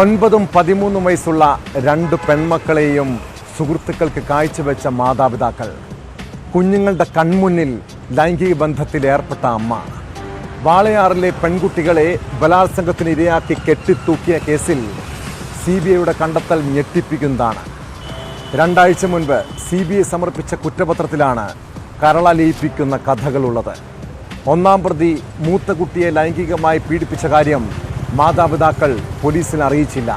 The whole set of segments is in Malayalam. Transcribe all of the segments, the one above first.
ഒൻപതും പതിമൂന്നും വയസ്സുള്ള രണ്ട് പെൺമക്കളെയും സുഹൃത്തുക്കൾക്ക് കാഴ്ചവെച്ച മാതാപിതാക്കൾ. കുഞ്ഞുങ്ങളുടെ കൺമുന്നിൽ ലൈംഗിക ബന്ധത്തിൽ ഏർപ്പെട്ട അമ്മ. വാളയാറിലെ പെൺകുട്ടികളെ ബലാത്സംഗത്തിന് ഇരയാക്കി കെട്ടിത്തൂക്കിയ കേസിൽ സി ബി ഐയുടെ കണ്ടെത്തൽ ഞെട്ടിപ്പിക്കുന്നതാണ്. രണ്ടാഴ്ച മുൻപ് സി ബി ഐ സമർപ്പിച്ച കുറ്റപത്രത്തിലാണ് കരളലിയിപ്പിക്കുന്ന കഥകളുള്ളത്. ഒന്നാം പ്രതി മൂത്ത കുട്ടിയെ ലൈംഗികമായി പീഡിപ്പിച്ച കാര്യം മാതാപിതാക്കൾ പോലീസിനെ അറിയിച്ചില്ല.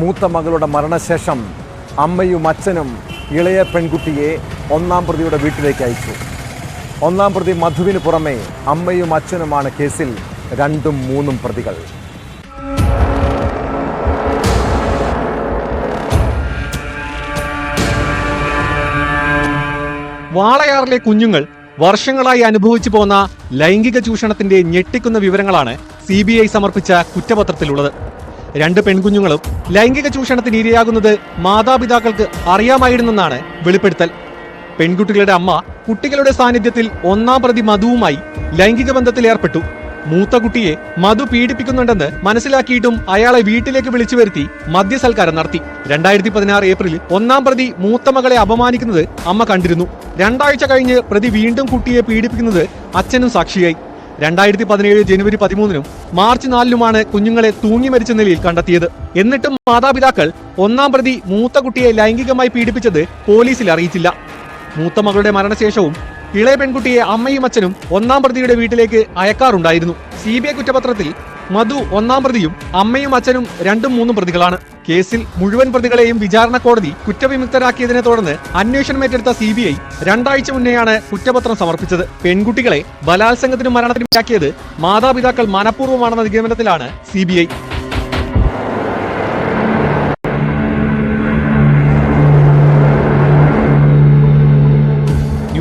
മൂത്ത മകളുടെ മരണശേഷം അമ്മയും അച്ഛനും ഇളയ പെൺകുട്ടിയെ ഒന്നാം പ്രതിയുടെ വീട്ടിലേക്ക് അയച്ചു. ഒന്നാം പ്രതി മധുവിന് പുറമെ അമ്മയും അച്ഛനുമാണ് കേസിൽ രണ്ടും മൂന്നും പ്രതികൾ. വാളയാറിലെ കുഞ്ഞുങ്ങൾ വർഷങ്ങളായി അനുഭവിച്ചു പോന്ന ലൈംഗിക ചൂഷണത്തിന്റെ ഞെട്ടിക്കുന്ന വിവരങ്ങളാണ് സി ബി ഐ സമർപ്പിച്ച കുറ്റപത്രത്തിലുള്ളത്. രണ്ട് പെൺകുഞ്ഞുങ്ങളും ലൈംഗിക ചൂഷണത്തിന് ഇരയാകുന്നത് മാതാപിതാക്കൾക്ക് അറിയാമായിരുന്നെന്നാണ് വെളിപ്പെടുത്തൽ. പെൺകുട്ടികളുടെ അമ്മ കുട്ടികളുടെ സാന്നിധ്യത്തിൽ ഒന്നാം പ്രതി മധുവുമായി ലൈംഗിക ബന്ധത്തിൽ ഏർപ്പെട്ടു. മൂത്ത കുട്ടിയെ മധു പീഡിപ്പിക്കുന്നുണ്ടെന്ന് മനസ്സിലാക്കിയിട്ടും അയാളെ വീട്ടിലേക്ക് വിളിച്ചു വരുത്തി മദ്യസൽക്കാരം നടത്തി. രണ്ടായിരത്തി പതിനാറ് ഏപ്രിലിൽ ഒന്നാം പ്രതി മൂത്ത മകളെ അപമാനിക്കുന്നത് അമ്മ കണ്ടിരുന്നു. രണ്ടാഴ്ച കഴിഞ്ഞ് പ്രതി വീണ്ടും കുട്ടിയെ പീഡിപ്പിക്കുന്നത് അച്ഛനും സാക്ഷിയായി. രണ്ടായിരത്തി പതിനേഴ് ജനുവരി പതിമൂന്നിനും മാർച്ച് നാലിനുമാണ് കുഞ്ഞുങ്ങളെ തൂങ്ങി മരിച്ച നിലയിൽ കണ്ടെത്തിയത്. എന്നിട്ടും മാതാപിതാക്കൾ ഒന്നാം പ്രതി മൂത്ത കുട്ടിയെ ലൈംഗികമായി പീഡിപ്പിച്ചത് പോലീസിൽ അറിയിച്ചില്ല. മൂത്ത മകളുടെ മരണശേഷവും ഇളയ പെൺകുട്ടിയെ അമ്മയും അച്ഛനും ഒന്നാം പ്രതിയുടെ വീട്ടിലേക്ക് അയക്കാറുണ്ടായിരുന്നു. സി ബി ഐ കുറ്റപത്രത്തിൽ മധു ഒന്നാം പ്രതിയും അമ്മയും അച്ഛനും രണ്ടും മൂന്നും പ്രതികളാണ്. കേസിൽ മുഴുവൻ പ്രതികളെയും വിചാരണ കോടതി കുറ്റവിമുക്തരാക്കിയതിനെ തുടർന്ന് അന്വേഷണം ഏറ്റെടുത്ത സി ബി ഐ രണ്ടാഴ്ച മുന്നെയാണ് കുറ്റപത്രം സമർപ്പിച്ചത്. പെൺകുട്ടികളെ ബലാത്സംഗത്തിനും മരണത്തിനും ഇടാക്കിയത് മാതാപിതാക്കൾ മനഃപൂർവമാണെന്ന നിഗമനത്തിലാണ് C B I.